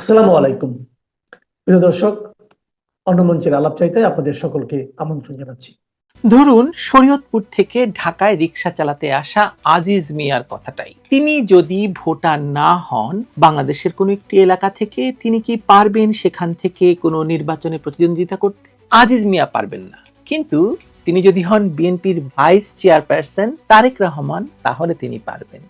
আসসালামু আলাইকুম। প্রিয় দর্শক, অন্য মঞ্চের আলাপ চাইতে আপনাদের সকলকে আমন্ত্রণ জানাচ্ছি। ধরুন, শরীয়তপুর থেকে ঢাকায় রিক্সা চালাতে আসা আজিজ মিয়ার কথাটাই। তিনি যদি ভোটার না হন, বাংলাদেশের কোনো একটি এলাকা থেকে তিনি কি পারবেন সেখান থেকে কোনো নির্বাচনে প্রতিদ্বন্দ্বিতা করতে? আজিজ মিয়া পারবেন না। কিন্তু তিনি যদি হন বিএনপির ভাইস চেয়ারপারসন তারেক রহমান, তাহলে তিনি পারবেন।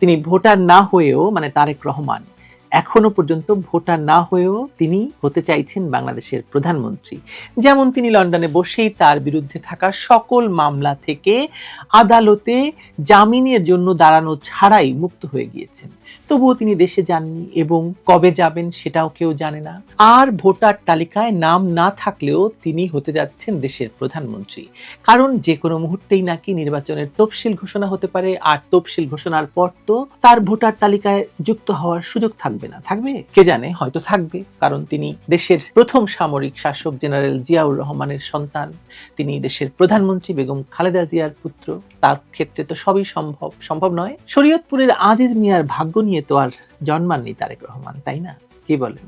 তিনি ভোটার না হয়েও মানে তারেক রহমান এখনও পর্যন্ত ভোটার না হয়েও তিনি হতে চাইছেন বাংলাদেশের প্রধানমন্ত্রী। যেমন তিনি লন্ডনে বসেই তার বিরুদ্ধে থাকা সকল মামলা থেকে আদালতে জামিনের জন্য দাঁড়ানো ছাড়াই মুক্ত হয়ে গিয়েছেন। তবুও তিনি দেশে যাননি এবং কবে যাবেন সেটাও কেউ জানে না। আর ভোটার তালিকায় নাম না থাকলেও তিনি হতে যাচ্ছেন দেশের প্রধানমন্ত্রী। কারণ যে কোনো মুহূর্তেই নাকি নির্বাচনের তফসিল ঘোষণা হতে পারে, আর তফসিল ঘোষণার পর তো তার ভোটার তালিকায় যুক্ত হওয়ার সুযোগ থাকবে না। থাকবে? কে জানে? হয়তো থাকবে। কারণ তিনি দেশের প্রথম সামরিক শাসক জেনারেল জিয়াউর রহমানের সন্তান। তিনি দেশের প্রধানমন্ত্রী বেগম খালেদা জিয়ার পুত্র। তার ক্ষেত্রে তো সবই সম্ভব। সম্ভব নয়। শরীয়তপুরের আজিজ মিয়ার ভাগ্য নিয়ে তো আর জন্মাননি তারেক রহমান, তাই না? কি বলেন?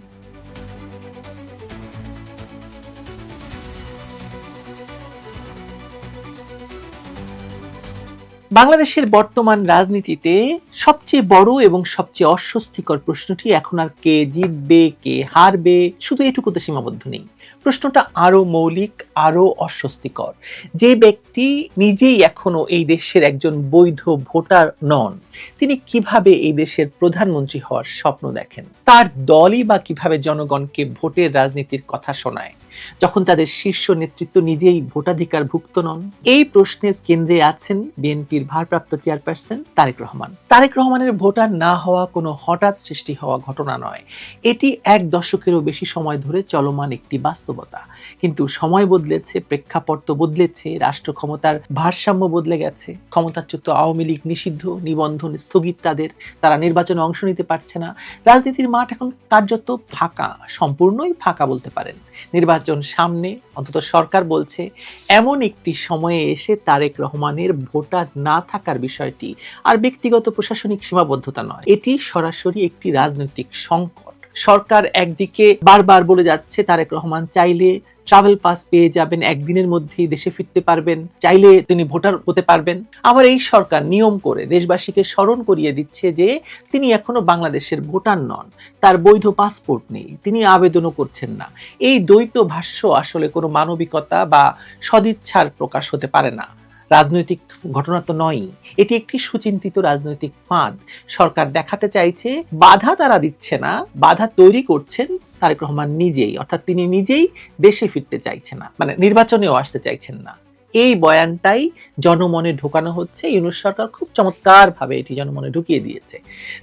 বাংলাদেশের বর্তমান রাজনীতিতে সবচেয়ে বড় এবং সবচেয়ে অস্বস্তিকর প্রশ্নটি এখন আর কে জিতবে, কে হারবে, শুধু এটুকুতে সীমাবদ্ধ নেই। প্রশ্নটা আরও মৌলিক, আরও অস্বস্তিকর। যে ব্যক্তি নিজেই এখনও এই দেশের একজন বৈধ ভোটার নন, তিনি কীভাবে এই দেশের প্রধানমন্ত্রী হওয়ার স্বপ্ন দেখেন? তার দলই বা কীভাবে জনগণকে ভোটের রাজনীতির কথা শোনায়? যখন তাদের শীর্ষ নেতৃত্ব নিজেই ভোটাধিকার ভুক্ত নন, এই প্রশ্নের কেন্দ্রে আছেন বিএনপির ভারপ্রাপ্ত চেয়ারপারসন তারেক রহমান। তারেক রহমানের ভোটার না হওয়া কোনো হঠাৎ সৃষ্টি হওয়া ঘটনা নয়। এটি এক দশকেরও বেশি সময় ধরে চলমান একটি বাস্তবতা। কিন্তু সময় বদলেছে, প্রেক্ষাপট তো বদলেছে, রাষ্ট্র ক্ষমতার ভারসাম্য বদলে গেছে। ক্ষমতাচ্যুত আওয়ামী লীগ নিষিদ্ধ, নিবন্ধন স্থগিত তাদের, তারা নির্বাচনে অংশ নিতে পারছে না। রাজনীতির মাঠ এখন কার্যত ফাঁকা, সম্পূর্ণই ফাঁকা বলতে পারেন। নির্বাচন সামনে, অন্তত সরকার বলছে, এমন একটি সময়ে এসে তারেক রহমানের ভোটার না থাকার বিষয়টি আর ব্যক্তিগত প্রশাসনিক সীমাবদ্ধতা নয়। এটি সরাসরি একটি রাজনৈতিক সংকট। সরকার একদিকে বারবার বলে যাচ্ছে, তারেক রহমান চাইলে ট্রাভেল পাস পেয়ে যাবেন, একদিনের মধ্যেই দেশে ফিরতে পারবেন, চাইলে তিনি ভোটার হতে পারবেন। আবার এই সরকার নিয়ম করে দেশবাসীকে স্মরণ করিয়ে দিচ্ছে যে তিনি এখনও বাংলাদেশের ভোটার নন, তার বৈধ পাসপোর্ট নেই, তিনি আবেদনও করছেন না। এই দ্বৈত ভাষ্য আসলে কোনো মানবিকতা বা সদিচ্ছার প্রকাশ হতে পারে না। রাজনৈতিক ঘটনা তো নয়। এটি একটি সুচিন্তিত রাজনৈতিক ফাঁদ। সরকার দেখাতে চাইছে, বাধা তারা দিচ্ছে না, বাধা তৈরি করছেন তারেক রহমান নিজেই। অর্থাৎ তিনি নিজেই দেশে ফিরতে চাইছে না মানে নির্বাচনেও আসতে চাইছেন না। এই বয়ানটাই জনমনে ঢোকানো হচ্ছে। ইউনুস সরকার খুব চমৎকার ভাবে এটি জনমনে ঢুকিয়ে দিয়েছে।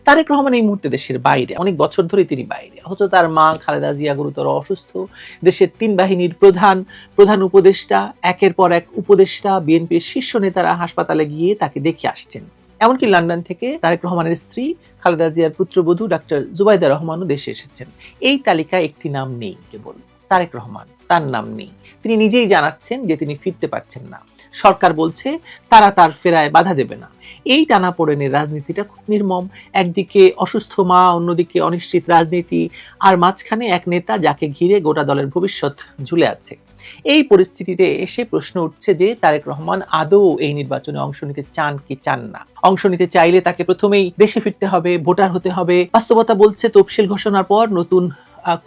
তারেক রহমান এই মুহূর্তে দেশের বাইরে। অনেক বছর ধরে তিনি বাইরে। অথচ তার মা খালেদা জিয়া গুরুতর অসুস্থ। দেশের তিন বাহিনীর প্রধান প্রধান উপদেষ্টা, একের পর এক উপদেষ্টা, বিএনপির শীর্ষ নেতারা হাসপাতালে গিয়ে তাকে দেখে আসছেন। এমনকি লন্ডন থেকে তারেক রহমানের স্ত্রী, খালেদা জিয়ার পুত্রবধূ ডাক্তার জুবাইদা রহমানও দেশে এসেছেন। এই তালিকায় একটি নাম নেই কেবল। তারেক রহমান, তার নাম নেই। তিনি নিজেই জানাচ্ছেন যে তিনি ফিরতে পারছেন না। সরকার বলছে, তারা তার ফেরায় বাধা দেবে না। এই টানাপোড়েনের রাজনীতিটা খুব নির্মম। একদিকে অসুস্থ মা, অন্যদিকে অনিশ্চিত রাজনীতি, আর মাঝখানে এক নেতা যাকে ঘিরে গোটা দলের ভবিষ্যৎ ঝুলে আছে। এই পরিস্থিতিতে এসে প্রশ্ন উঠছে যে, তারেক রহমান আদৌ এই নির্বাচনে অংশ নিতে চান কি চান না? অংশ নিতে চাইলে তাকে প্রথমেই দেশে ফিরতে হবে, ভোটার হতে হবে। বাস্তবতা বলছে, তফসিল ঘোষণার পর নতুন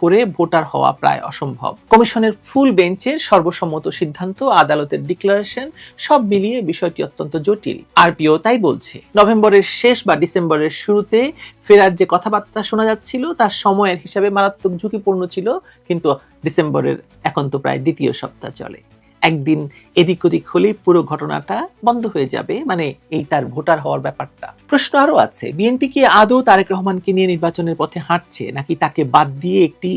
করে ভোটার হওয়া প্রায় অসম্ভব। কমিশনের ফুল বেঞ্চের সর্বসম্মত সিদ্ধান্ত, আদালতের ডিক্লারেশন, সব মিলিয়ে বিষয়টি অত্যন্ত জটিল। আরপিও তাই বলছে, নভেম্বরের শেষ বা ডিসেম্বরের শুরুতে ফেরার যে কথাবার্তা শোনা যাচ্ছিল তার সময়ের হিসাবে মারাত্মক ঝুঁকিপূর্ণ ছিল, কিন্তু ডিসেম্বরের এখন তো প্রায় দ্বিতীয় সপ্তাহ চলে। একদিন এদিক ওদিক হলেই পুরো ঘটনাটা বন্ধ হয়ে যাবে মানে এই তার ভোটার হওয়ার ব্যাপারটা। প্রশ্ন আরও আছে, বিএনপি কি আদৌ তারেক রহমানকে নিয়ে নির্বাচনের পথে হাঁটছে, নাকি তাকে বাদ দিয়ে একটি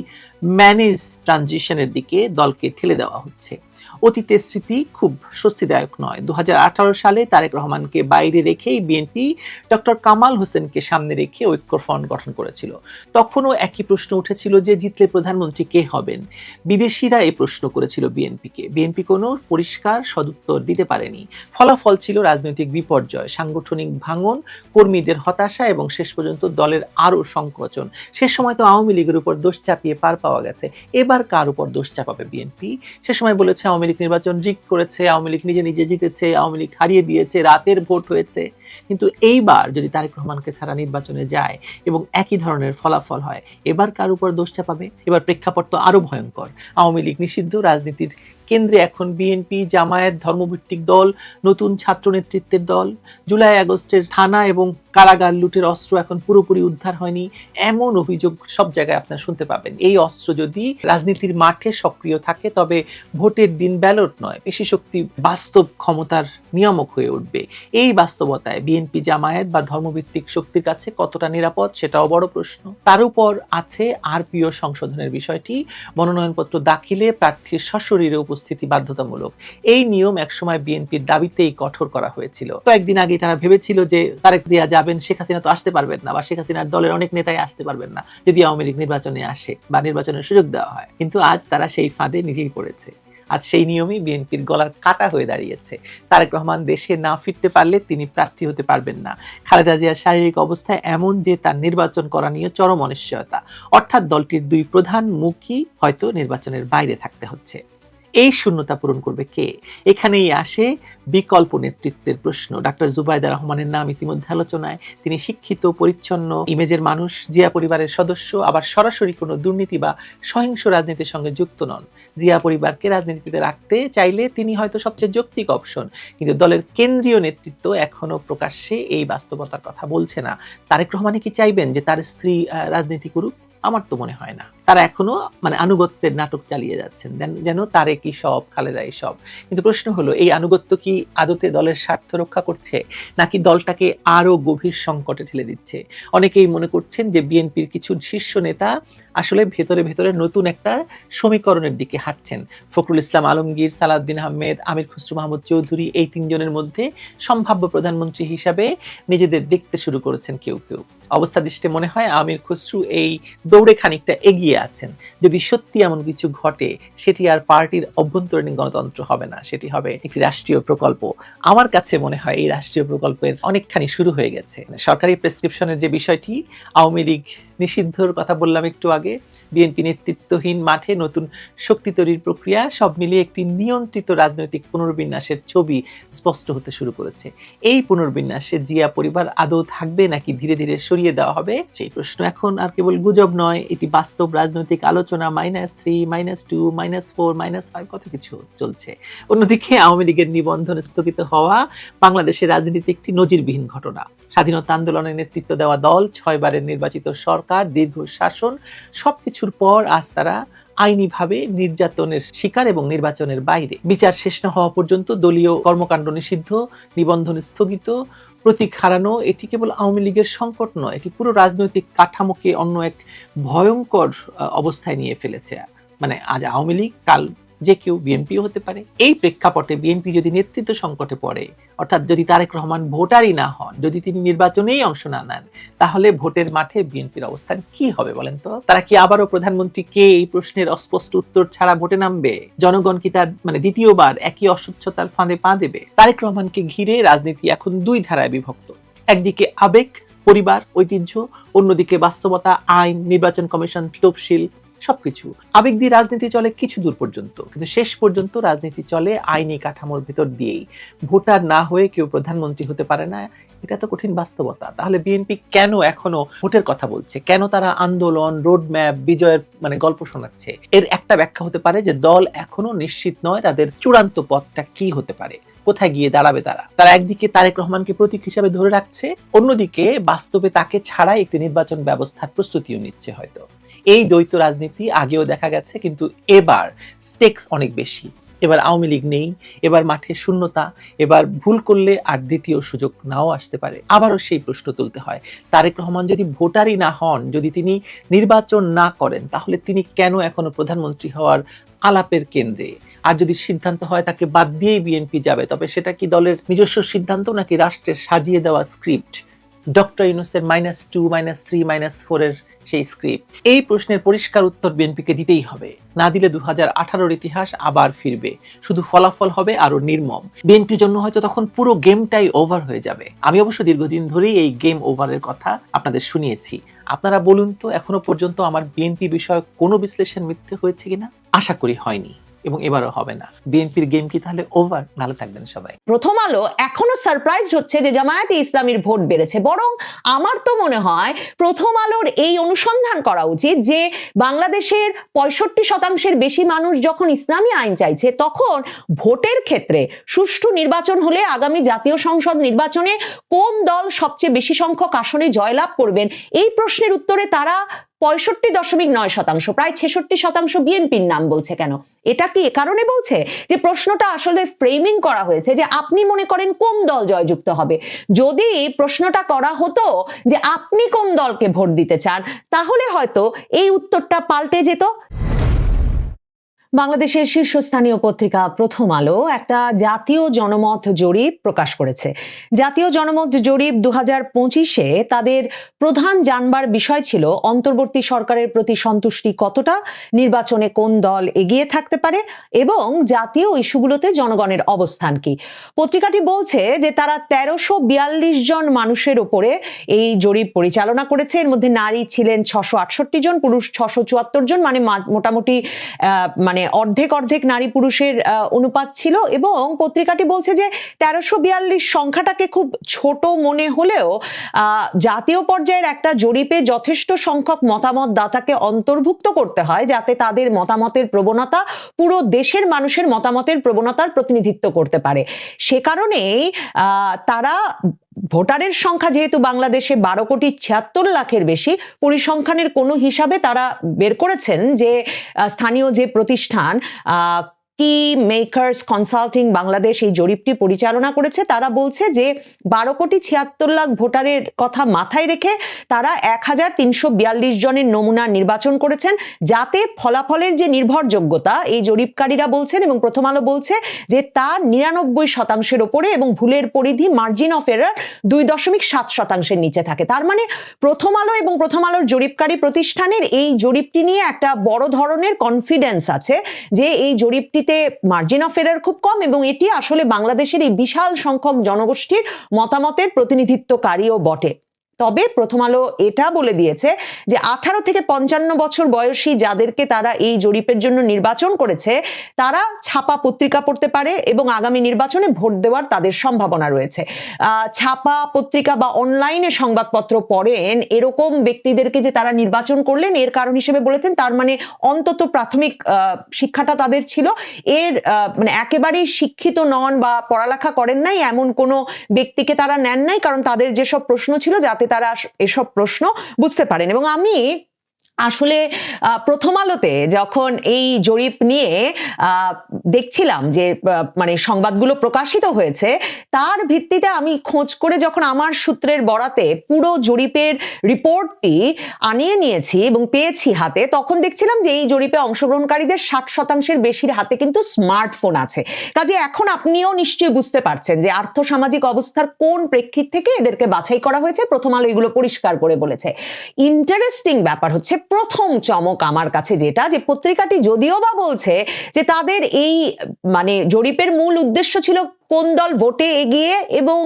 ম্যানেজ ট্রানজিশনের দিকে দলকে ঠেলে দেওয়া হচ্ছে? অতীতের স্মৃতি খুব স্বস্তিদায়ক নয়। দু সালে তারেক রহমানকে বাইরে রেখেই বিএনপি ডক্টর কামাল হোসেনকে সামনে রেখে ঐক্য ফ্রন্ট গঠন করেছিল। তখনও একই প্রশ্ন উঠেছিল যে জিতলে প্রধানমন্ত্রী কে হবেন? বিদেশিরা এই প্রশ্ন করেছিল বিএনপিকে। বিএনপি কোনো পরিষ্কার সদুত্তর দিতে পারেনি। ফলাফল ছিল রাজনৈতিক বিপর্যয়, সাংগঠনিক ভাঙন, কর্মীদের হতাশা এবং শেষ পর্যন্ত দলের আরও সংকোচন। সে সময় তো আওয়ামী লীগের উপর দোষ চাপিয়ে পার পাওয়া গেছে। এবার কার উপর দোষ চাপাবে বিএনপি? সে সময় বলেছে আওয়ামী লীগ নির্বাচন রিক করেছে, আওয়ামী লীগ নিজে নিজে জিতেছে, আওয়ামী লীগ হারিয়ে দিয়েছে, রাতের ভোট হয়েছে। কিন্তু এইবার যদি তারেক রহমানকে ছাড়া নির্বাচনে যায় এবং একই ধরনের ফলাফল হয়, এবার কার উপর দোষ চাপাবে? এবার প্রেক্ষাপট তো আরও ভয়ঙ্কর। আওয়ামী লীগ নিষিদ্ধ, রাজনীতির কেন্দ্রে এখন বিএনপি, জামায়াত, ধর্মভিত্তিক দল, নতুন ছাত্র নেতৃত্বের দল। জুলাই আগস্টের থানা এবং কারাগার লুটের অস্ত্র এখন পুরোপুরি উদ্ধার হয়নি। এমন অভিযোগ সব জায়গায় আপনারা শুনতে পাবেন। এই অস্ত্র যদি রাজনীতির মাঠে সক্রিয় থাকে, তবে ভোটের দিন ব্যালট নয় পেশি শক্তি বাস্তব ক্ষমতার নিয়ামক হয়ে উঠবে। এই বাস্তবতায় বিএনপি জামায়াত বা ধর্মভিত্তিক শক্তির কাছে কতটা নিরাপদ সেটাও বড় প্রশ্ন। তার উপর আছে আরপিও সংশোধনের বিষয়টি। মনোনয়নপত্র দাখিলে প্রার্থীর সশরীরে উপস্থিতি বাধ্যতামূলক। এই নিয়ম একসময় বিএনপির দাবিতেই কঠোর করা হয়েছিল। কয়েকদিন আগে তারা ভেবেছিল যে তারেক জিয়া যাবেন, শেখ হাসিনা তো আসতে পারবেন না বা শেখ হাসিনার দলের অনেক নেতাই আসতে পারবেন না। যদি আওয়ামী লীগ নির্বাচনে আসে বা নির্বাচনের সুযোগ দেওয়া হয়। কিন্তু আজ তারা সেই ফাঁদে নিজেই পড়েছে। আজ সেই নিয়মই বিএনপির গলার কাটা হয়ে দাঁড়িয়েছে। তারেক রহমান দেশে না ফিরতে পারলে তিনি প্রার্থী হতে পারবেন না। খালেদা জিয়ার শারীরিক অবস্থা এমন যে তার নির্বাচন করা নিয়ে চরম অনিশ্চয়তা। অর্থাৎ দলটির দুই প্রধান মুখী হয়তো নির্বাচনের বাইরে থাকতে হচ্ছে। এই শূন্যতা পূরণ করবে কে? এখানেই আসে বিকল্প নেতৃত্বের প্রশ্ন। ডাক্তার জুবাইদা রহমানের নাম ইতিমধ্যে আলোচনায়। তিনি শিক্ষিত, পরিচ্ছন্ন, ইমেজের মানুষ, জিয়া পরিবারের সদস্য, আবার সরাসরি কোনো দুর্নীতি বা সহিংস রাজনীতির সঙ্গে যুক্ত নন। জিয়া পরিবারকে রাজনীতিতে রাখতে চাইলে তিনি হয়তো সবচেয়ে যৌক্তিক অপশন। কিন্তু দলের কেন্দ্রীয় নেতৃত্ব এখনও প্রকাশ্যে এই বাস্তবতার কথা বলছে না। তারেক রহমানে কি চাইবেন যে তার স্ত্রী রাজনীতি করুক? আমার তো মনে হয় না। তারা এখনও মানে আনুগত্যের নাটক চালিয়ে যাচ্ছেন। যেন- তারে কি সব খালেদাই সব। কিন্তু প্রশ্ন হলো, এই আনুগত্য কি আদতে দলের স্বার্থ রক্ষা করছে, নাকি দলটাকে আরও গভীর সংকটে ঠেলে দিচ্ছে? অনেকেই মনে করছেন যে বিএনপির কিছু শীর্ষ নেতা আসলে ভেতরে ভেতরে নতুন একটা সমীকরণের দিকে হাঁটছেন। ফখরুল ইসলাম আলমগীর, সালাউদ্দিন আহমেদ, আমির খুসরু মাহমুদ চৌধুরী এই তিনজনের মধ্যে সম্ভাব্য প্রধানমন্ত্রী হিসাবে নিজেদের দেখতে শুরু করেছেন কেউ কেউ। অবস্থা দৃষ্টে মনে হয় আমির খুসরু এই দৌড়ে খানিকটা এগিয়ে আছেন। যদি সত্যি এমন কিছু ঘটে, সেটি আর পার্টির অভ্যন্তরীণ গণতন্ত্র হবে না। সেটি হবে একটি রাষ্ট্রীয় প্রকল্প। আমার কাছে মনে হয় এই রাষ্ট্রীয় প্রকল্পের অনেকখানি শুরু হয়ে গেছে। সরকারি প্রেসক্রিপশনের যে বিষয়টি, আওয়ামী লীগ নিষিদ্ধর কথা বললাম একটু আগে। বিএনপি নেতৃত্বহীন মাঠে নতুন শক্তি তৈরির প্রক্রিয়া, সব মিলিয়ে একটি নিয়ন্ত্রিত রাজনৈতিক পুনর্বিন্যাসের ছবি স্পষ্ট হতে শুরু করেছে। এই পুনর্বিন্যাসে জিয়া পরিবার আদৌ থাকবে নাকি ধীরে ধীরে সরিয়ে দেওয়া হবে, সেই প্রশ্ন এখন আর কেবল গুজব নয়, এটি বাস্তব রাজনৈতিক আলোচনা minus three minus two minus four minus five কত কিছু চলছে। অন্যদিকে আওয়ামী লীগের নিবন্ধন স্থগিত হওয়া বাংলাদেশের রাজনীতিতে একটি নজিরবিহীন ঘটনা। স্বাধীনতা আন্দোলনের নেতৃত্ব দেওয়া দল ছয়বারের নির্বাচিত সরকার দীর্ঘ শাসন সবকিছুর পর আজ তারা আইনিভাবে নির্যাতনের শিকার এবং নির্বাচনের বাইরে। বিচার শেষ না হওয়া পর্যন্ত দলীয় কর্মকাণ্ড নিষিদ্ধ, নিবন্ধন স্থগিত, প্রতীক হারানো, এটি কেবল আওয়ামী লীগের সংকট নয়, এটি পুরো রাজনৈতিক কাঠামোকে অন্য এক ভয়ঙ্কর অবস্থায় নিয়ে ফেলেছে। মানে আজ আওয়ামী লীগ, কাল যে কেউ বিএনপিও হতে পারে। এই প্রেক্ষাপটে বিএনপি যদি নেতৃত্ব সংকটে পড়ে, অর্থাৎ যদি তারেক রহমান ভোটারই না হন, যদি তিনি নির্বাচনেই অংশ না নেন, তাহলে ভোটের মাঠে বিএনপির অবস্থান কি হবে বলেন তো? তারা কি আবারও প্রধানমন্ত্রী কে এই প্রশ্নের অস্পষ্ট উত্তর ছাড়া ভোটে নামবে? জনগণ কি তার মানে দ্বিতীয়বার একই অস্বচ্ছতার ফাঁদে পা দেবে? তারেক রহমানকে ঘিরে রাজনীতি এখন দুই ধারায় বিভক্ত। একদিকে আবেগ, পরিবার, ঐতিহ্য, অন্যদিকে বাস্তবতা, আইন, নির্বাচন কমিশন, তফসিল সবকিছু। আবেগ দিয়ে রাজনীতি চলে কিছু দূর পর্যন্ত, কিন্তু শেষ পর্যন্ত রাজনীতি চলে আইনি কাঠামোর ভেতর দিয়েই। ভোটার না হয়ে কেউ প্রধানমন্ত্রী হতে পারে না, এটা তো কঠিন বাস্তবতা। তাহলে বিএনপি কেন এখনও ভোটের কথা বলছে? কেন তারা আন্দোলন রোড ম্যাপ বিজয়ের মানে গল্প শোনাচ্ছে? এর একটা ব্যাখ্যা হতে পারে যে দল এখনও নিশ্চিত নয় তাদের চূড়ান্ত পথটা কি হতে পারে। কোথায় গিয়ে দাঁড়াবে তারা? তারা একদিকে তারেক রহমানকে প্রতীক হিসাবে ধরে রাখছে, অন্যদিকে বাস্তবে তাকে ছাড়াই একটি নির্বাচন ব্যবস্থার প্রস্তুতিও নিচ্ছে হয়তো। এই দ্বৈত রাজনীতি আগেও দেখা গেছে, কিন্তু এবার স্টেক্স অনেক বেশি। এবার আওয়ামী লীগ নেই, এবার মাঠে শূন্যতা, এবার ভুল করলে আর দ্বিতীয় সুযোগ নাও আসতে পারে। আবারও সেই প্রশ্ন তুলতে হয়, তারেক রহমান যদি ভোটারই না হন, যদি তিনি নির্বাচন না করেন, তাহলে তিনি কেন এখনও প্রধানমন্ত্রী হওয়ার আলাপের কেন্দ্রে? আর যদি সিদ্ধান্ত হয় তাকে বাদ দিয়েই বিএনপি যাবে, তবে সেটা কি দলের নিজস্ব সিদ্ধান্ত নাকি রাষ্ট্রের সাজিয়ে দেওয়া স্ক্রিপ্ট ডক্টর ইউনুসের minus two minus three minus four এর সেই স্ক্রিপ্ট এই প্রশ্নের পরিষ্কার উত্তর বিএনপিকে দিতেই হবে। না দিলে দু হাজার ইতিহাস আবার ফিরবে। শুধু ফলাফল হবে আরও নির্মম। বিএনপির জন্য হয়তো তখন পুরো গেমটাই ওভার হয়ে যাবে। আমি অবশ্য দীর্ঘদিন ধরেই এই গেম ওভারের কথা আপনাদের শুনিয়েছি। আপনারা বলুন তো, এখনও পর্যন্ত আমার বিএনপি বিষয়ক কোনো বিশ্লেষণ মিথ্যে হয়েছে কিনা? আশা করি হয়নি। এবং এবারও হবে না। বিএনপির গেম কি তাহলে ওভার ভালো থাকবেন সবাই। প্রথম আলো এখনও সারপ্রাইজ হচ্ছে যে জামায়াতে ইসলামীর ভোট বেড়েছে। বরং আমার তো মনে হয় প্রথম আলোর এই অনুসন্ধান করা উচিত যে বাংলাদেশের পঁয়ষট্টি শতাংশের বেশি মানুষ যখন ইসলামী আইন চাইছে, তখন ভোটের ক্ষেত্রে সুষ্ঠু নির্বাচন হলে আগামী জাতীয় সংসদ নির্বাচনে কোন দল সবচেয়ে বেশি সংখ্যক আসনে জয়লাভ করবেন, এই প্রশ্নের উত্তরে তারা পঁয়ষট্টি দশমিক নয় শতাংশ, প্রায় ছেষট্টি শতাংশ বিএনপির নাম বলছে কেন? এটা কি এ কারণে বলছে যে প্রশ্নটা আসলে ফ্রেমিং করা হয়েছে যে আপনি মনে করেন কোন দল জয়যুক্ত হবে? যদি প্রশ্নটা করা হতো যে আপনি কোন দলকে ভোট দিতে চান, তাহলে হয়তো এই উত্তরটা পাল্টে যেত। বাংলাদেশের শীর্ষস্থানীয় পত্রিকা প্রথম আলো একটা জাতীয় জনমত জরিপ প্রকাশ করেছে। জাতীয় জনমত জরিপ দু হাজার পঁচিশে তাদের প্রধান জানবার বিষয় ছিল অন্তর্বর্তী সরকারের প্রতি সন্তুষ্টি কতটা নির্বাচনে কোন দল এগিয়ে থাকতে পারে এবং জাতীয় ইস্যুগুলোতে জনগণের অবস্থান কি। পত্রিকাটি বলছে যে তারা তেরোশো বিয়াল্লিশ জন মানুষের ওপরে এই জরিপ পরিচালনা করেছে। এর মধ্যে নারী ছিলেন ছশো আটষট্টি জন পুরুষ ছশো চুয়াত্তর জন মানে মোটামুটি আহ, মানে অর্ধেক অর্ধেক নারী পুরুষের অনুপাত ছিল এবং পত্রিকাটি বলছে যে তেরোশো বিয়াল্লিশ সংখ্যাটাকে খুব ছোট মনে হলেও জাতীয় পর্যায়ের একটা জরিপে যথেষ্ট সংখ্যক মতামত দাতাকে অন্তর্ভুক্ত করতে হয় যাতে তাদের মতামতের প্রবণতা পুরো দেশের মানুষের মতামতের প্রবণতার প্রতিনিধিত্ব করতে পারে। সে কারণেই তারা ভোটারের সংখ্যা যেহেতু বাংলাদেশে বারো কোটি ছিয়াত্তর লাখের বেশি, পরিসংখ্যানের কোনো হিসাবে তারা বের করেছেন যে স্থানীয় যে প্রতিষ্ঠান কি মেকার্স কনসাল্টিং বাংলাদেশ এই জরিপটি পরিচালনা করেছে, তারা বলছে যে বারো কোটি ছিয়াত্তর লাখ ভোটারের কথা মাথায় রেখে তারা এক হাজার তিনশো বিয়াল্লিশ জনের নমুনা নির্বাচন করেছেন, যাতে ফলাফলের যে নির্ভরযোগ্যতা, এই জরিপকারীরা বলছেন এবং প্রথম আলো বলছে যে তা নিরানব্বই শতাংশের ওপরে এবং ভুলের পরিধি মার্জিন অফ এরার দুই দশমিক সাত শতাংশের নিচে থাকে। তার মানে প্রথম আলো এবং প্রথম আলোর জরিপকারী প্রতিষ্ঠানের এই জরিপটি নিয়ে একটা বড় ধরনের কনফিডেন্স আছে যে এই জরিপটিতে মার্জিন অফ এরার খুব কম এবং এটি আসলে বাংলাদেশের এই বিশাল সংখ্যক জনগোষ্ঠীর মতামতের প্রতিনিধিত্বকারীও বটে। তবে প্রথম আলো এটা বলে দিয়েছে যে আঠারো থেকে পঞ্চান্ন বছর বয়সী যাদেরকে তারা এই জরিপের জন্য নির্বাচন করেছে, তারা ছাপা পত্রিকা পড়তে পারে এবং আগামী নির্বাচনে ভোট দেওয়ার তাদের সম্ভাবনা রয়েছে। ছাপা পত্রিকা বা অনলাইনে সংবাদপত্র পড়েন এরকম ব্যক্তিদেরকে যে তারা নির্বাচন করলেন, এর কারণ হিসেবে বলেছেন তার মানে অন্তত প্রাথমিক শিক্ষাটা তাদের ছিল। এর মানে একেবারেই শিক্ষিত নন বা পড়ালেখা করেন নাই এমন কোনো ব্যক্তিকে তারা নেন নাই, কারণ তাদের যেসব প্রশ্ন ছিল যাতে তারা এসব প্রশ্ন বুঝতে পারেন। এবং আমি আসলে প্রথম আলোতে যখন এই জরিপ নিয়ে দেখছিলাম যে মানে সংবাদগুলো প্রকাশিত হয়েছে, তার ভিত্তিতে আমি খোঁজ করে যখন আমার সূত্রের বরাতে পুরো জরিপের রিপোর্টটি আনিয়ে নিয়েছি এবং পেয়েছি হাতে, তখন দেখছিলাম যে এই জরিপে অংশগ্রহণকারীদের ষাট শতাংশের বেশির হাতে কিন্তু স্মার্টফোন আছে। কাজে এখন আপনিও নিশ্চয়ই বুঝতে পারছেন যে আর্থসামাজিক অবস্থার কোন প্রেক্ষিত থেকে এদেরকে বাছাই করা হয়েছে, প্রথম আলো এগুলো পরিষ্কার করে বলেছে। ইন্টারেস্টিং ব্যাপার হচ্ছে প্রথম চমক আমার কাছে যেটা, যে পত্রিকাটি যদিও বা বলছে যে তাদের এই মানে জরিপের মূল উদ্দেশ্য ছিল কোন দল ভোটে এগিয়ে এবং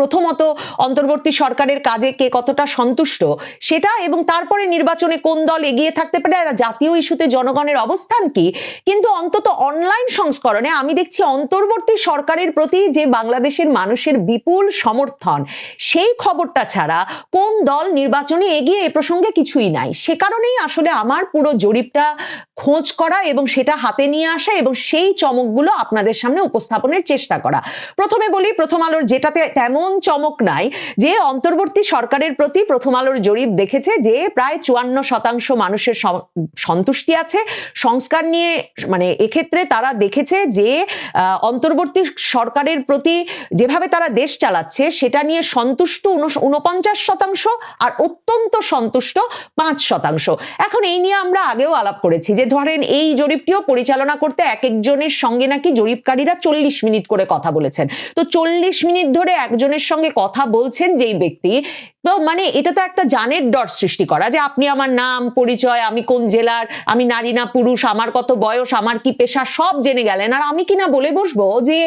প্রথমত অন্তর্বর্তী সরকারের কাজে কে কতটা সন্তুষ্ট সেটা এবং তারপরে নির্বাচনে কোন দল এগিয়ে থাকতে পারে আর জাতীয় ইস্যুতে জনগণের অবস্থান কি? কিন্তু অন্তত অনলাইন সংস্করণে আমি দেখছি অন্তর্বর্তী সরকারের প্রতি যে বাংলাদেশের মানুষের বিপুল সমর্থন, সেই খবরটা ছাড়া কোন দল নির্বাচনে এগিয়ে এ প্রসঙ্গে কিছুই নাই। সে কারণেই আসলে আমার পুরো জরিপটা খোঁজ করা এবং সেটা হাতে নিয়ে আসা এবং সেই চমকগুলো আপনাদের সামনে উপস্থাপনের চেষ্টা করা। প্রথমে বলি, প্রথম আলোর যেটাতে তেমন এমন চমক নাই, যে অন্তর্বর্তী সরকারের প্রতি প্রথম আলোর জরিপ দেখেছে যে প্রায় চুয়ান্ন শতাংশ মানুষের সন্তুষ্টি আছে। সংস্কার নিয়ে মানে এক্ষেত্রে তারা দেখেছে যে অন্তর্বর্তী সরকারের প্রতি যেভাবে তারা দেশ চালাচ্ছে, সেটা নিয়ে সন্তুষ্ট উনপঞ্চাশ শতাংশ আর অত্যন্ত সন্তুষ্ট পাঁচ শতাংশ। এখন এই নিয়ে আমরা আগেও আলাপ করেছি যে, ধরেন এই জরিপটিও পরিচালনা করতে এক একজনের সঙ্গে নাকি জরিপকারীরা চল্লিশ মিনিট করে কথা বলেছেন। তো চল্লিশ মিনিট ধরে একজনের সঙ্গে কথা বলছেন যেই ব্যক্তি, তো মানে এটা তো একটা জানের ডর সৃষ্টি করা যে আপনি আমার নাম, পরিচয়, আমি কোন জেলার, আমি নারী না পুরুষ, আমার কত বয়স, আমার কি পেশা, সব জেনে গেলেন। আর আমি কিনা বলে বসবো যে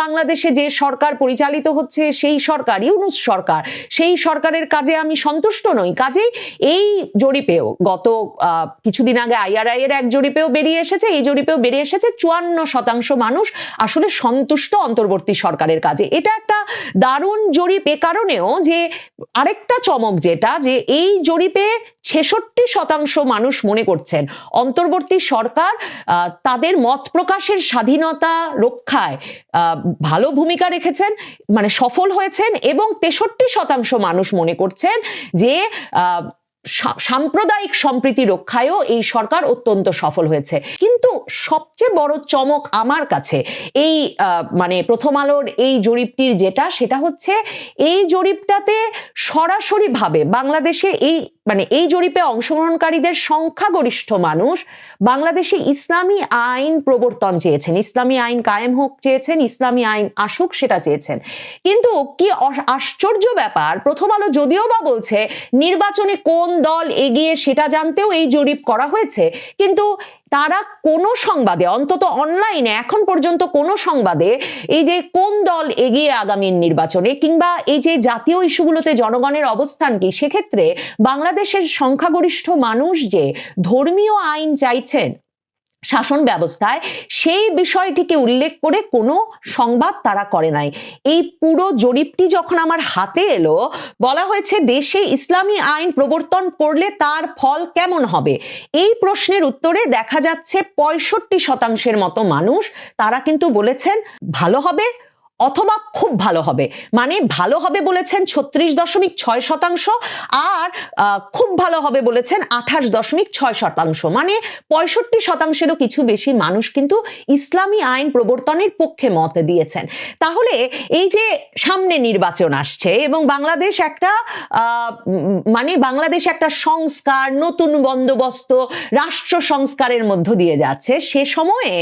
বাংলাদেশে যে সরকার পরিচালিত হচ্ছে সেই সরকার, ইউনুস সরকার, সেই সরকারের কাজে আমি সন্তুষ্ট নই। কাজেই এই জরিপেও গত কিছুদিন আগে আইআরআই এর এক জরিপেও বেরিয়ে এসেছে, এই জরিপেও বেরিয়ে এসেছে চুয়ান্ন শতাংশ মানুষ আসলে সন্তুষ্ট অন্তর্বর্তী সরকারের কাজে। এটা একটা দারুণ জরিপ এ কারণেও যে আরেকটা চমক যেটা, যে এই জরিপে ছেষট্টি শতাংশ মানুষ মনে করছেন। অন্তর্বর্তী সরকার তাদের মত প্রকাশের স্বাধীনতা রক্ষায় ভালো ভূমিকা রেখেছেন মানে সফল হয়েছেন এবং তেষট্টি শতাংশ মানুষ মনে করছেন যে সাম্প্রদায়িক সম্প্রীতি রক্ষায়ও এই সরকার অত্যন্ত সফল হয়েছে। কিন্তু সবচেয়ে বড় চমক আমার কাছে এই মানে প্রথম আলোর এই জরিপটির যেটা, সেটা হচ্ছে এই জরিপটাতে সরাসরি ভাবে বাংলাদেশে এই মানে এই জরিপে অংশগ্রহণকারীদের সংখ্যাগরিষ্ঠ মানুষ বাংলাদেশে ইসলামী আইন প্রবর্তন চেয়েছেন। ইসলামী আইন কায়েম হোক চেয়েছেন, ইসলামী আইন আসুক সেটা চেয়েছেন। কিন্তু কি আশ্চর্য ব্যাপার, প্রথম আলো যদিও বা বলছে, নির্বাচনে কোন দল এগিয়ে সেটা জানতেও এই জরিপ করা হয়েছে, কিন্তু তারা কোনো সংবাদে, অন্তত অনলাইনে এখন পর্যন্ত কোনো সংবাদে এই যে কোন দল এগিয়ে আগামী নির্বাচনে কিংবা এই যে জাতীয় ইস্যুগুলোতে জনগণের অবস্থান কি, সেক্ষেত্রে বাংলাদেশের সংখ্যাগরিষ্ঠ মানুষ যে ধর্মীয় আইন চাইছেন শাসন ব্যবস্থায়, সেই বিষয়টিকে উল্লেখ করে কোনো সংবাদ তারা করে নাই। এই পুরো জরিপটি যখন আমার হাতে এলো, বলা হয়েছে দেশে ইসলামী আইন প্রবর্তন করলে তার ফল কেমন হবে? এই প্রশ্নের উত্তরে দেখা যাচ্ছে পঁয়ষট্টি শতাংশের মতো মানুষ, তারা কিন্তু বলেছেন ভালো হবে অথবা খুব ভালো হবে। মানে ভালো হবে বলেছেন ছত্রিশ দশমিক ছয় শতাংশ আর খুব ভালো হবে বলেছেন আঠাশ দশমিক ছয় শতাংশ। মানে পঁয়ষট্টি শতাংশেরও কিছু বেশি মানুষ কিন্তু ইসলামী আইন প্রবর্তনের পক্ষে মত দিয়েছেন। তাহলে এই যে সামনে নির্বাচন আসছে এবং বাংলাদেশ একটা মানে বাংলাদেশ একটা সংস্কার, নতুন বন্দোবস্ত, রাষ্ট্র সংস্কারের মধ্য দিয়ে যাচ্ছে, সে সময়ে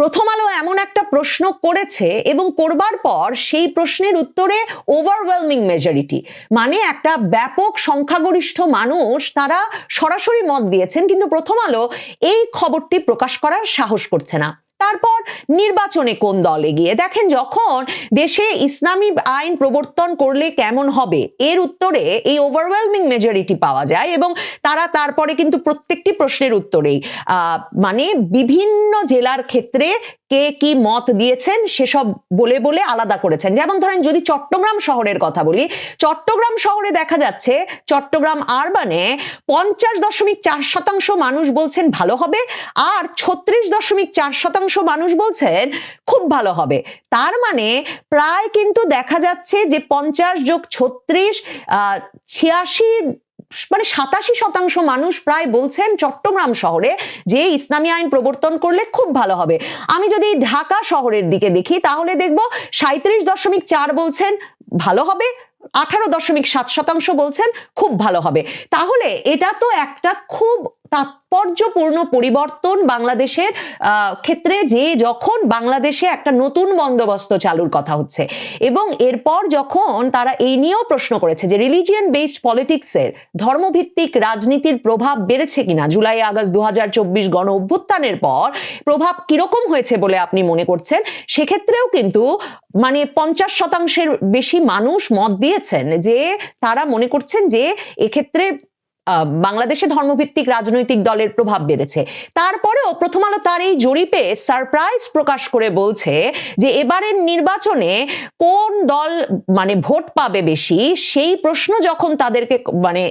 প্রথম আলো এমন একটা প্রশ্ন করেছে এবং করবার পর সেই প্রশ্নের উত্তরে ওভারওয়েলমিং মেজরিটি মানে একটা ব্যাপক সংখ্যাগরিষ্ঠ মানুষ তারা সরাসরি মত দিয়েছেন, কিন্তু প্রথম আলো এই খবরটি প্রকাশ করার সাহস করছে না। তারপর নির্বাচনে কোন দল এগিয়ে? দেখেন, যখন দেশে ইসলামী আইন প্রবর্তন করলে কেমন হবে? এর উত্তরে এই ওভারওয়েলমিং মেজরিটি পাওয়া যায় এবং তারা তারপরে কিন্তু প্রত্যেকটি প্রশ্নের উত্তরেই। মানে বিভিন্ন জেলার ক্ষেত্রে কে কি মত দিয়েছেন সেসব বলে বলে আলাদা করেছেন। যেমন ধরেন, যদি চট্টগ্রাম শহরের কথা বলি, চট্টগ্রাম শহরে দেখা যাচ্ছে চট্টগ্রাম আরবানে পঞ্চাশ দশমিক চার শতাংশ মানুষ বলছেন ভালো হবে, আর ছত্রিশ দশমিক চার শতাংশ মানুষ বলছেন খুব ভালো হবে। তার মানে প্রায় কিন্তু দেখা যাচ্ছে যে পঞ্চাশ যোগ ছত্রিশ ছিয়াশি মানে সাতাশি শতাংশ মানুষ প্রায় বলছেন চট্টগ্রাম শহরে যে ইসলামী আইন প্রবর্তন করলে খুব ভালো হবে। আমি যদি ঢাকা শহরের দিকে দেখি তাহলে দেখব সাঁত্রিশ দশমিক চার বলছেন ভালো হবে, আঠারো দশমিক সাত শতাংশ বলছেন খুব ভালো হবে। তাহলে এটা তো একটা খুব তাৎপর্যপূর্ণ পরিবর্তন বাংলাদেশের ক্ষেত্রে যে যখন বাংলাদেশে একটা নতুন বন্দোবস্ত চালুর কথা হচ্ছে এবং এরপর যখন তারা এই নিয়েও প্রশ্ন করেছে যে রিলিজিয়ান বেসড পলিটিক্সের ধর্মভিত্তিক রাজনীতির প্রভাব বেড়েছে কিনা, জুলাই, আগস্ট দু হাজার চব্বিশ গণ অভ্যুত্থানের পর প্রভাব কীরকম হয়েছে বলে আপনি মনে করছেন? সেক্ষেত্রেও কিন্তু মানে পঞ্চাশ শতাংশের বেশি মানুষ মত দিয়েছেন যে তারা মনে করছেন যে এক্ষেত্রে বাংলাদেশে ধর্মভিত্তিক রাজনৈতিক দলের প্রভাব বেড়েছে। তারপরেও প্রথম আলো তার এই জরিপে সারপ্রাইজ প্রকাশ করে বলছে যে, এবারের নির্বাচনে কোন দল মানে ভোট পাবে বেশি, সেই প্রশ্ন যখন তাদেরকে মানে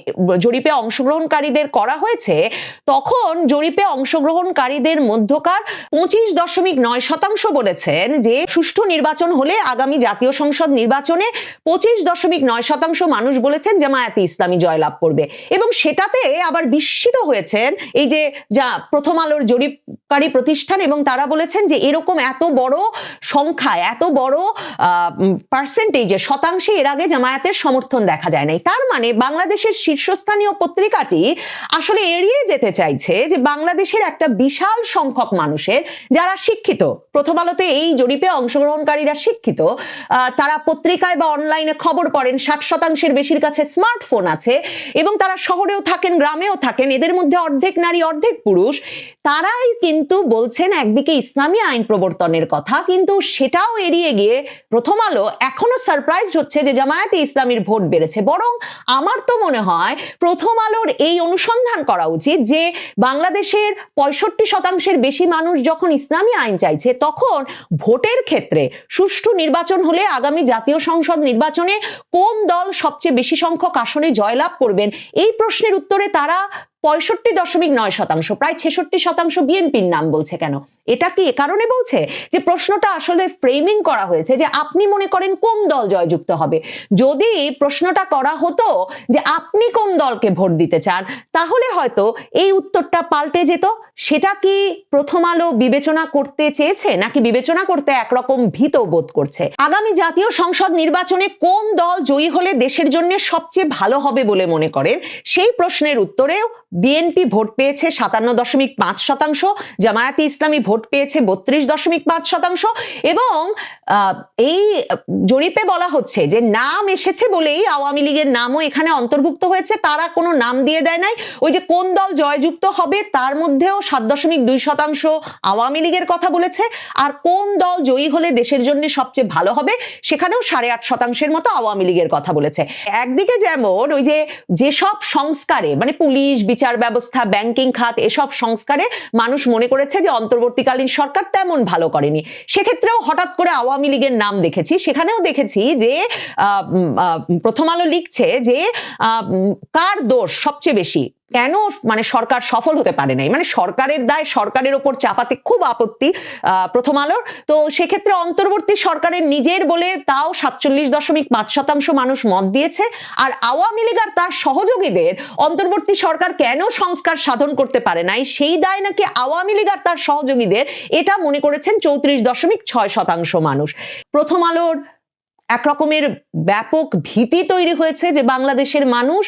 জরিপে অংশগ্রহণকারীদের করা হয়েছে, তখন জরিপে অংশগ্রহণকারীদের মধ্যকার পঁচিশ দশমিক নয় শতাংশ বলেছেন যে, সুষ্ঠু নির্বাচন হলে আগামী জাতীয় সংসদ নির্বাচনে পঁচিশ দশমিক নয় শতাংশ মানুষ বলেছেন জামায়াতে ইসলামী জয়লাভ করবে। এবং সেটাতে আবার বিস্মিত হয়েছেন এই যে যা প্রথম আলোর জরিপকারী প্রতিষ্ঠান এবং তারা বলেছেন যে এরকম এত বড় সংখ্যায়, এত বড় পার্সেন্টেজে শতাংশে এর আগে জামায়াতের সমর্থন দেখা যায় নাই। তার মানে বাংলাদেশের শীর্ষস্থানীয় পত্রিকাটি আসলে এড়িয়ে যেতে চাইছে যে বাংলাদেশের একটা বিশাল সংখ্যক মানুষের যারা শিক্ষিত, প্রথম আলোতে এই জরিপে অংশগ্রহণকারীরা শিক্ষিত তারা পত্রিকায় বা অনলাইনে খবর পড়েন, ষাট শতাংশের বেশির কাছে স্মার্টফোন আছে এবং তারা শহরেও থাকেন, গ্রামেও থাকেন, এদের মধ্যে অর্ধেক নারী, অর্ধেক পুরুষ, তারাই কিন্তু বলছেন একদিকে ইসলামী আইন প্রবর্তনের কথা, কিন্তু সেটাও এড়িয়ে গিয়ে প্রথম আলো এখনও সারপ্রাইজ হচ্ছে যে জামায়াতে ইসলামীর ভোট বেড়েছে। বরং আমার তো মনে হয় প্রথম আলোর এই অনুসন্ধান করা উচিত যে বাংলাদেশের পঁয়ষট্টি শতাংশের বেশি মানুষ যখন ইসলামী আইন চাইছে, তখন ভোটের ক্ষেত্রে সুষ্ঠু নির্বাচন হলে আগামী জাতীয় সংসদ নির্বাচনে কোন দল সবচেয়ে বেশি সংখ্যক আসনে জয়লাভ করবেন, এই প্রশ্নের উত্তরে তারা পঁয়ষট্টি দশমিক নয় শতাংশ প্রায় ছেষট্টি শতাংশ বিএনপির নাম বলছে কেন? এটা কি কারণে বলছে? যে প্রশ্নটা আসলে ফ্রেমিং করা হয়েছে যে আপনি মনে করেন কোন দল জয়যুক্ত হবে। যদি প্রশ্নটা করা হতো যে আপনি কোন দলকে ভোট দিতে চান, তাহলে হয়তো এই উত্তরটা পাল্টে যেত। সেটা কি প্রথম আলো বিবেচনা করতে চেয়েছে নাকি বিবেচনা করতে একরকম ভীত বোধ করছে? আগামী জাতীয় সংসদ নির্বাচনে কোন দল জয়ী হলে দেশের জন্য সবচেয়ে ভালো হবে বলে মনে করেন? সেই প্রশ্নের উত্তরেও বিএনপি ভোট পেয়েছে সাতান্ন দশমিক পাঁচ শতাংশ, জামায়াতে ইসলামী ভোট পেয়েছে বত্রিশ দশমিক পাঁচ শতাংশ এবং এই জরিপে বলা হচ্ছে যে নাম এসেছে বলেই আওয়ামী লীগের নামও এখানে অন্তর্ভুক্ত হয়েছে। তারা কোনো নাম দিয়ে দেয় নাই। ওই যে কোন দল জয়যুক্ত হবে তার মধ্যেও সাত দশমিক দুই শতাংশ আওয়ামী লীগের কথা বলেছে। আর কোন দল জয়ী হলে দেশের জন্য সবচেয়ে ভালো হবে সেখানেও সাড়ে আট শতাংশের মতো আওয়ামী লীগের কথা বলেছে। একদিকে যেমন ওই যে যেসব সংস্কারে মানে পুলিশ, বিচার ব্যবস্থা ব্যাংকিং খাত এসব সংস্কারে মানুষ মনে করেছে যে অন্তর্বর্তীকালীন সরকার তেমন ভালো করেনি। সেক্ষেত্রেও হঠাৎ করে আওয়ামী লীগের নাম দেখেছি, সেখানেও দেখেছি যে প্রথম আলো লিখছে যে কার দোষ সবচেয়ে বেশি? কেন মানে সরকার সফল হতে পারে নাই? মানে সরকারের দায় সরকারের ওপর চাপাতে খুব আপত্তি প্রথম আলোর। তো সেক্ষেত্রে অন্তর্বর্তী সরকারের নিজের বলে তাও সাতচল্লিশ দশমিক পাঁচ শতাংশ মানুষ মত দিয়েছে। আর আওয়ামী লীগ আর তার সহযোগীদের অন্তর্বর্তী সরকার কেন সংস্কার সাধন করতে পারে নাই? সেই দায় নাকি আওয়ামী লীগ আর তার সহযোগীদের? এটা মনে করেছেন চৌত্রিশ দশমিক ছয় শতাংশ মানুষ। প্রথম আলোর একরকমের ব্যাপক ভীতি তৈরি হয়েছে যে বাংলাদেশের মানুষ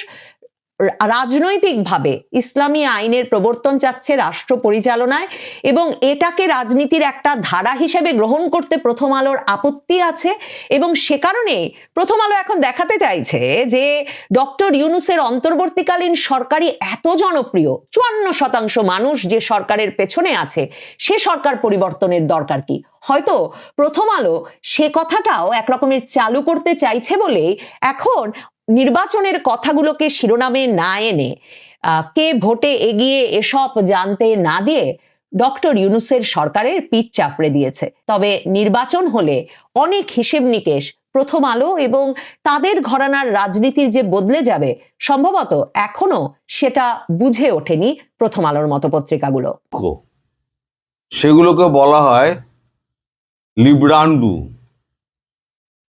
রাজনৈতিকভাবে ইসলামী আইনের প্রবর্তন চাচ্ছে রাষ্ট্র পরিচালনায় এবং এটাকে রাজনীতির একটা ধারা হিসেবে গ্রহণ করতে প্রথম আলোর আপত্তি আছে এবং সে কারণে প্রথম আলো এখন দেখাতে চাইছে যে ডক্টর ইউনুসের অন্তর্বর্তীকালীন সরকারি এত জনপ্রিয়, চুয়ান্ন শতাংশ মানুষ যে সরকারের পেছনে আছে, সে সরকার পরিবর্তনের দরকার কি? হয়তো প্রথম আলো সে কথাটাও একরকমের চালু করতে চাইছে বলেই এখন নির্বাচনের কথাগুলোকে শিরোনামে না এনে কে ভোটে এগিয়ে এসব জানতে না দিয়ে ডক্টর ইউনুসের সরকারের পিঠ চাপড়ে দিয়েছে। তবে নির্বাচন হলে অনেক হিসেব নিকেশ, প্রথম আলো এবং তাদের ঘরানার রাজনীতির যে বদলে যাবে, সম্ভবত এখনও সেটা বুঝে ওঠেনি প্রথম আলোর মতো পত্রিকাগুলো। সেগুলোকে বলা হয় লিব্রান্ডু।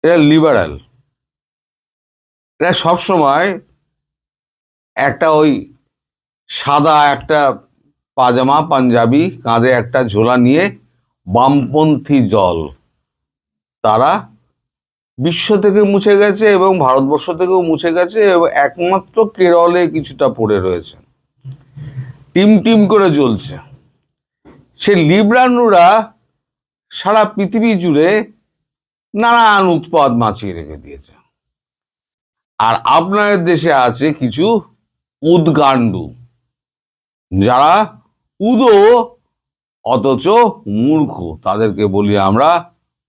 এরা লিবারাল। এরা সবসময় একটা ওই সাদা একটা পাজামা, পাঞ্জাবি, কাঁধে একটা ঝোলা নিয়ে বামপন্থী জল তারা বিশ্ব থেকে মুছে গেছে এবং ভারতবর্ষ থেকেও মুছে গেছে এবং একমাত্র কেরলে কিছুটা পড়ে রয়েছে। টিম টিম করে জ্বলছে। সে লিব্রানুরা সারা পৃথিবী জুড়ে নানান উৎপাদ মাছিয়ে রেখে দিয়েছে। আর আপনাদের দেশে আছে কিছু উদ্গান্ডু, যারা উদো অথচ মূর্খ। তাদেরকে বলি আমরা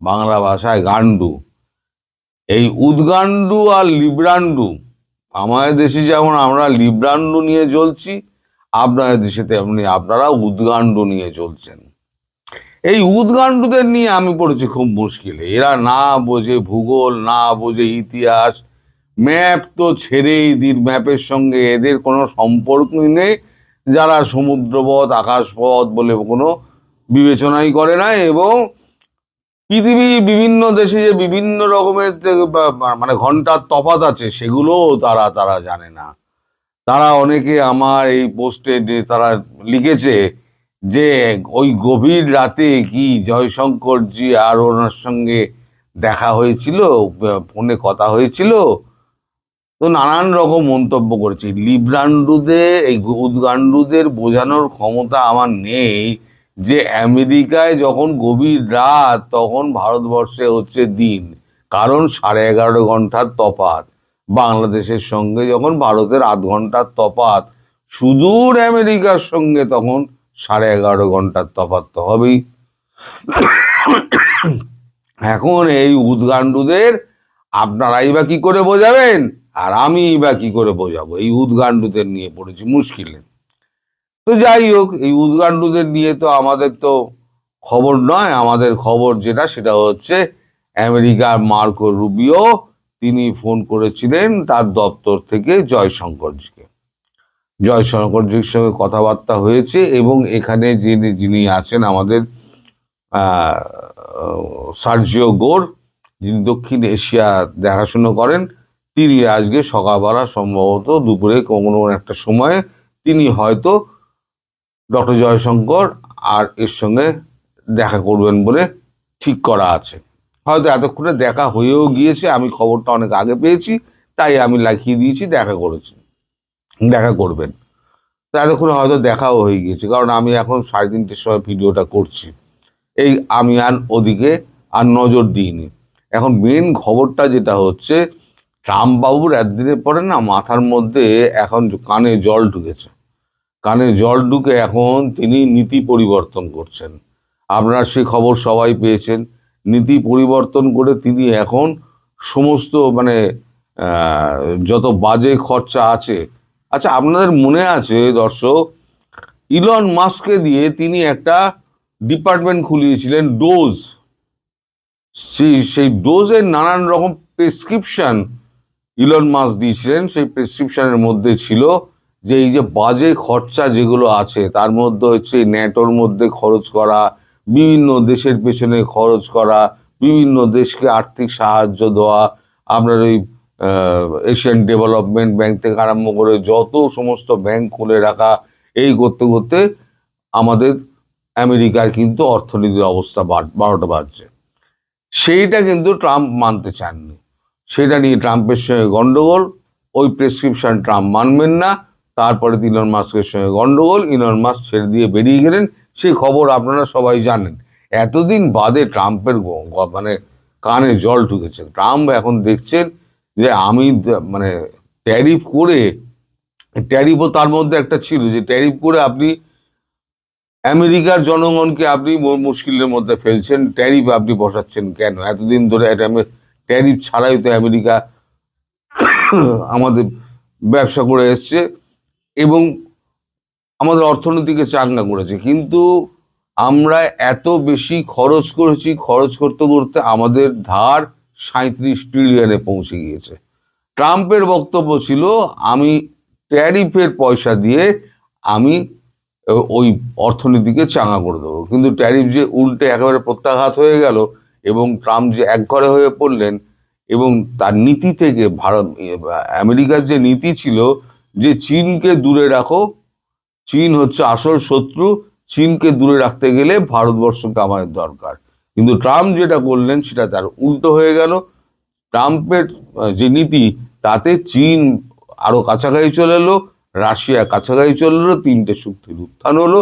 বাংলা ভাষায় গান্ডু। এই উদ্গান্ডু আর লিব্রান্ডু, আমাদের দেশে যেমন আমরা লিব্রান্ড নিয়ে চলছি, আপনাদের দেশে তেমনি আপনারা উদ্গান্ড নিয়ে চলছেন। এই উদ্গান্ডুদের নিয়ে আমি পড়েছি খুব মুশকিলে। এরা না বোঝে ভূগোল, না বোঝে ইতিহাস ম্যাপ তো ছেড়েই দিন, ম্যাপের সঙ্গে এদের কোনো সম্পর্কই নেই। যারা সমুদ্রপথ, আকাশপথ বলে কোনো বিবেচনাই করে না এবং পৃথিবী বিভিন্ন দেশে যে বিভিন্ন রকমের মানে ঘণ্টার তফাত আছে, সেগুলোও তারা তারা জানে না। তারা অনেকে আমার এই পোস্টে তারা লিখেছে যে, ওই গভীর রাতে কি জয়শঙ্করজি আর ওনার সঙ্গে দেখা হয়েছিল, ফোনে কথা হয়েছিল তো নানান রকম মন্তব্য করেছি। লিব্রান্ডুদের এই উদ্গান্ডুদের বোঝানোর ক্ষমতা আমার নেই যে আমেরিকায় যখন গভীর রাত, তখন ভারতবর্ষে হচ্ছে দিন। কারণ সাড়ে এগারো ঘণ্টার তফাত বাংলাদেশের সঙ্গে যখন ভারতের আধ ঘণ্টার তফাত সুদূর আমেরিকার সঙ্গে তখন সাড়ে এগারো ঘণ্টার তফাত তো হবেই। এখন এই উদ্গান্ডুদের আপনারাই বা কি করে বোঝাবেন? আর আমি বা কি করে বোঝাবো? এই উদ্গান্ডুদের নিয়ে পড়েছি, মুশকিলে তো যাই হোক, এই উদ্গান্ডুদের নিয়ে তো আমাদের তো খবর নয়, আমাদের খবর যেটা, সেটা হচ্ছে আমেরিকার মার্কো রুবিও, তিনি ফোন করেছিলেন তার দপ্তর থেকে জয়শঙ্করজিকে। জয়শঙ্করজির সঙ্গে কথাবার্তা হয়েছে এবং এখানে যিনি যিনি আছেন আমাদের সার্জিও গোর, যিনি দক্ষিণ এশিয়া দেখাশুনো করেন তিনি আজকে সকালবেলা সম্ভবত দুপুরে কোনো একটা সময়ে তিনি হয়তো ডক্টর জয়শঙ্কর আর এর সঙ্গে দেখা করবেন বলে ঠিক করা আছে। হয়তো এতক্ষণে দেখা হয়েও গিয়েছে, আমি খবরটা অনেক আগে পেয়েছি, তাই আমি লিখিয়ে দিয়েছি, দেখা করেছি, দেখা করবেন। তো এতক্ষণে হয়তো দেখাও হয়ে গিয়েছে, কারণ আমি এখন সাড়ে তিনটের সময় ভিডিওটা করছি। এই আমি আর ওদিকে আর নজর দিইনি। এখন মেন খবরটা যেটা হচ্ছে ট্রাম্প বাবুর একদিনের পরে না মাথার মধ্যে এখন কানে জল ঢুকেছে। কানে জল ঢুকে এখন তিনি নীতি পরিবর্তন করছেন। আপনারা সে খবর সবাই পেয়েছেন। নীতি পরিবর্তন করে তিনি এখন সমস্ত মানে যত বাজে খরচা আছে। আচ্ছা আপনাদের মনে আছে দর্শক, ইলন মাস্ককে দিয়ে তিনি একটা ডিপার্টমেন্ট খুলিয়েছিলেন, ডোজ। সেই সেই ডোজের নানান রকম প্রেসক্রিপশন ইলন মাস দিয়েছিলেন, সেই প্রেসক্রিপশনের মধ্যে ছিল যে এই যে বাজে খরচা যেগুলো আছে, তার মধ্যে হচ্ছে ন্যাটোর মধ্যে খরচ করা, বিভিন্ন দেশের পেছনে খরচ করা, বিভিন্ন দেশকে আর্থিক সাহায্য দেওয়া, আপনার ওই এশিয়ান ডেভেলপমেন্ট ব্যাংক থেকে আরম্ভ করে যত সমস্ত ব্যাংক খুলে রাখা, এই করতে করতে আমাদের আমেরিকার কিন্তু অর্থনীতির অবস্থা বারোটা বাজছে। সেইটা কিন্তু ট্রাম্প মানতে চাননি। সেটা নিয়ে ট্রাম্পের সঙ্গে গণ্ডগোল ওই প্রেসক্রিপশন ট্রাম্প মানবেন না। তারপরে ইলন মাস্কের সঙ্গে গন্ডগোল, ইলন মাস্ক ছেড়ে দিয়ে বেরিয়ে গেলেন। সেই খবর আপনারা সবাই জানেন। এতদিন বাদে ট্রাম্পের মানে কানে জল ঢুকেছে। ট্রাম্প এখন দেখছেন যে আমি মানে ট্যারিফ করে ট্যারিফও তার মধ্যে একটা ছিল যে ট্যারিফ করে আপনি আমেরিকার জনগণকে আপনি মুশকিলের মধ্যে ফেলছেন। ট্যারিফ আপনি বসাচ্ছেন কেন? এতদিন ধরে এটা ট্যারিফ ছাড়াই তো আমেরিকা আমাদের ব্যবসা করে এসছে এবং আমাদের অর্থনীতিকে চাঙ্গা করেছে। কিন্তু আমরা এত বেশি খরচ করেছি, খরচ করতে করতে আমাদের ধার সাঁত্রিশ ট্রিলিয়নে পৌঁছে গিয়েছে। ট্রাম্পের বক্তব্য ছিল, আমি ট্যারিফের পয়সা দিয়ে আমি ওই অর্থনীতিকে চাঙ্গা করে দেবো। কিন্তু ট্যারিফ যে উল্টে একেবারে প্রত্যাঘাত হয়ে গেল এবং ট্রাম্প যে একঘরে হয়ে পড়লেন এবং তার নীতি থেকে ভারত, আমেরিকার যে নীতি ছিল যে চীনকে দূরে রাখো, চীন হচ্ছে আসল শত্রু, চীনকে দূরে রাখতে গেলে ভারতবর্ষকে আমাদের দরকার। কিন্তু ট্রাম্প যেটা করলেন সেটা তার উল্টো হয়ে গেল। ট্রাম্পের, যে নীতি, তাতে চীন আরও কাছাকাছি চলে এলো, রাশিয়া কাছাকাছি চলে এলো, তিনটে শক্তির উত্থান হলো।